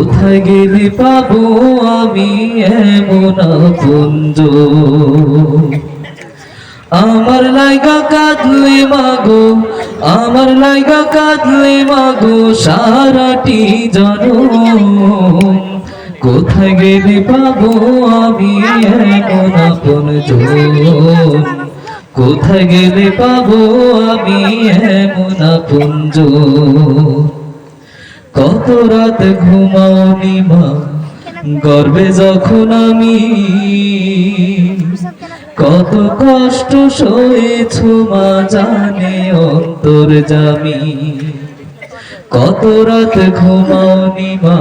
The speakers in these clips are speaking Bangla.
কোথায় গেলে পাবো আমি এমন পুঞ্জ আমার লাইগা কাঁদলে মাগো, আমার লাইগা কাঁদলে মাগো, সারাটি জন কোথায় গেলে পাবো আমি এমন আপন কোথায় গেলে পাবো আমি এমন আপন কত রাত ঘুমাওনি মা? গর্বে যখন আমি কত কষ্ট সয়েছ মা জানে অন্তর জামি। কত রাত ঘুমাওনি মা?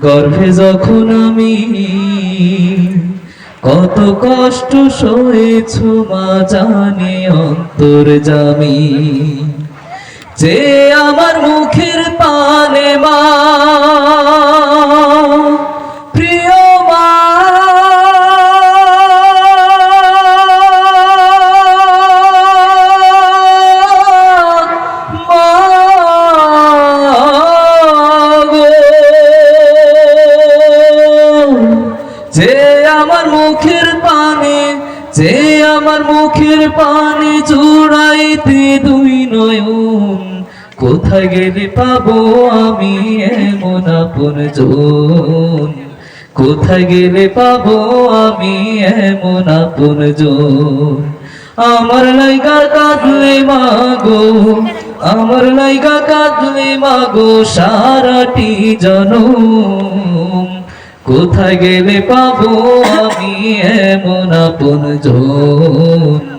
গর্ভে যখন আমি কত কষ্ট সয়েছ মা জানে অন্তর জামি। যে আমার মুখের পানে মা। যে আমার মুখের পানে যে আমার মুখের দুই নয়ন কোথায় গেলে পাবো আমি এমন আপন জন? কোথায় গেলে পাবো আমি এমন আপন জন? আমার লাইগা কাঁদলে মাগো, আমার লাইগা কাঁদলে মাগো সারাটি জনম। কোথায় গেলে পাবো আমি এমন আপন জন?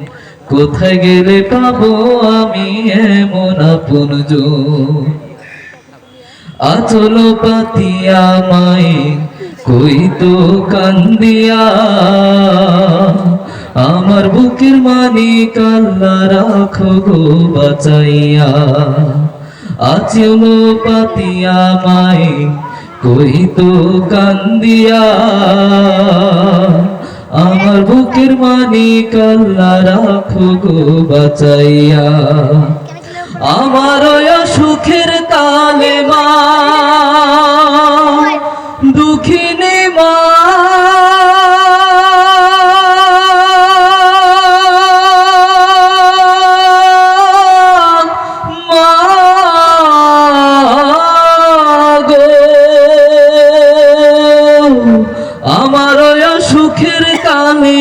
কোথায় গেলে পাবো আমি এমন আপন আচল পাতিয়া মায়ে কই তো কান্দিয়া? আমার বুকের মানি কাল্লা রাখো গো বাঁচাইয়া। আচল পাতিয়া মায়ে কই তো কান্দিয়া? বুকের মানি কাল্লা রাখো গো বাঁচাইয়া। আমার সুখের তালে মা, দুঃখিনী মা। আমার সুখের কালে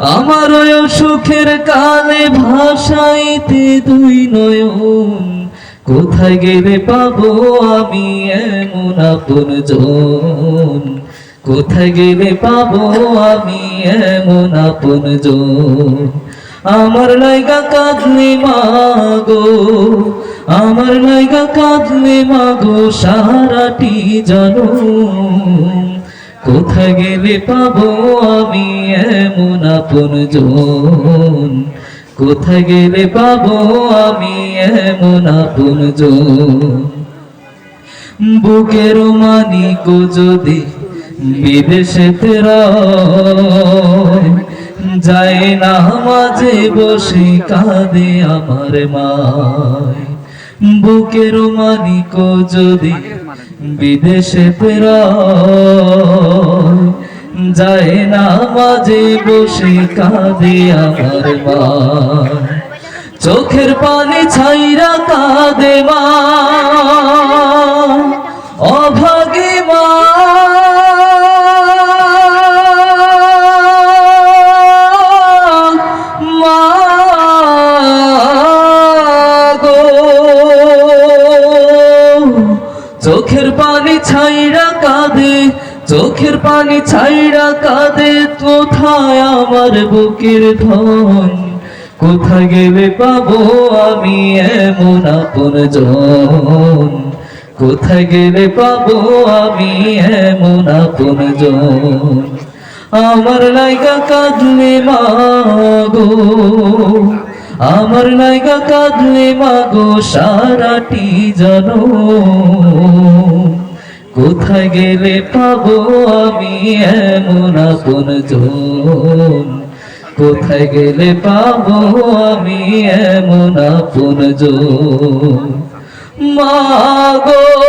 আমার সুখের কালে ভাষাইতে দুই নয়ন। কোথায় গেলে পাবো আমি এমন আপন জন? কোথায় গেলে পাবো আমি এমন আপন জন? আমার লাইগা কাঁদলে মাগো, আমার লাইগা কাঁদলে মাগো, সারাটি জানো কোথায় গেলে পাবো আমি এমন আপন জন? কোথায় গেলে পাবো আমি এমন আপন জন? বুকের মানিক যদি বিদেশে তেরা যায় না মাঝে বসে কাঁদে আমার মায়। বুকের মানিক যদি বিদেশে যায় না, মাঝে বসে কাঁদে আমার মা। চোখের পানি ছাইরা কাঁদে মা। ছাইরা কাঁদে, চোখের পানি ছাইরা কাঁদে, কোথায় আমার বুকের ধন? কোথায় গেলে পাবো আমি এমন আপন জন? কোথায় গেলে পাবো আমি এমন আপন জন? আমার লাইগা কাঁদলে মাগো, আমার লাইগা কাঁদলে মাগো, সারাটি জানো। কোথায় গেলে পাবো আমি এমন আপন জন? কোথায় গেলে পাবো আমি এমন আপন জন? মাগো